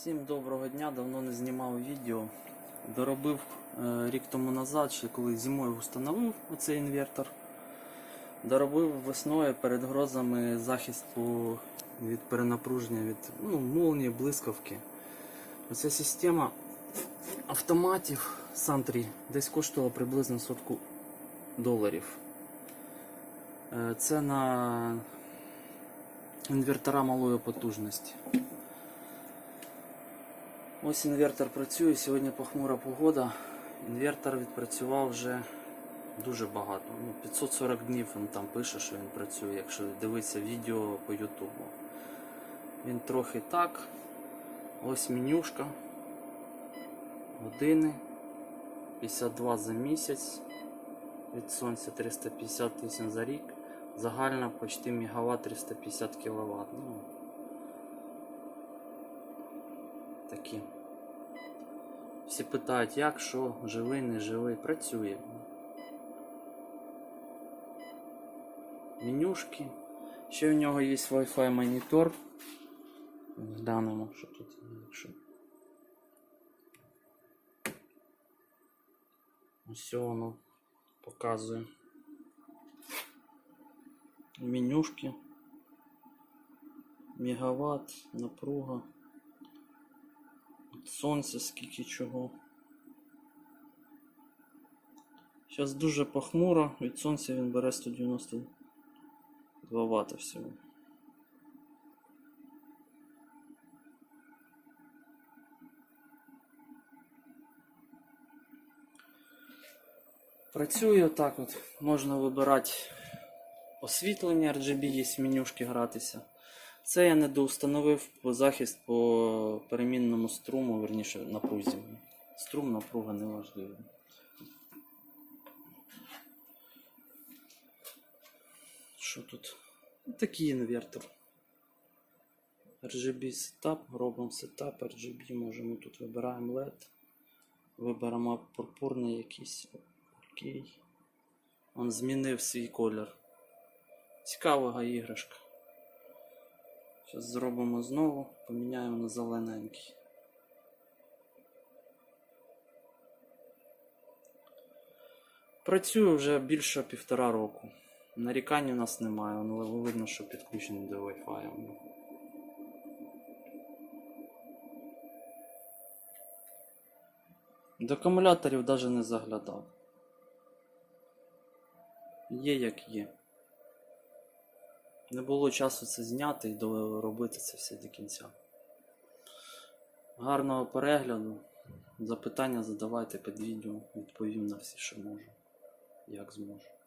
Всім доброго дня, давно не знімав відео. Доробив е, рік тому назад, ще коли зимою встановив оцей інвертор. Доробив весною перед грозами захист по, від перенапруження, від ну, молнії, блискавки. Оця система автоматів Сантрі десь коштувала приблизно сотку доларів. Е, Це на інвертора малої потужності. Ось інвертор працює, сьогодні похмура погода. Інвертор відпрацював вже дуже багато. Ну, 540 днів він там пише, що він працює, якщо дивитися відео по Ютубу. Він трохи так. Ось менюшка. Години. 52 за місяць. Від сонця 350 тисяч за рік. Загальна почти мегаватт 350 кВт. Ну, такі. Всі питають, як, що, живий, не живий, працює. Менюшки. Ще у нього є Wi-Fi монітор. Глянемо, що тут. Якщо... Ось воно показує. Менюшки. Мегаватт, напруга. Сонце скільки чого. Зараз дуже похмуро, від сонця він бере 192 Вт всього. Працює отак от. Можна вибирати освітлення RGB, є менюшки гратися. Це я не доустановив захист по перемінному струму, верніше напрузі. Струм, напруга не важливо. Що тут? Такий інвертор. RGB сетап, робимо сетап, RGB можемо тут вибираємо LED. Виберемо пурпурний якийсь. Окей. Он змінив свій колір. Цікава іграшка. Зараз зробимо знову, поміняємо на зелененький. Працюю вже більше півтора року. Нарікань у нас немає, але видно, що підключений до Wi-Fi. До акумуляторів навіть не заглядав. Є як є. Не було часу це зняти і доробити це все до кінця. Гарного перегляду. Запитання задавайте під відео, відповім на всі, що можу, як зможу.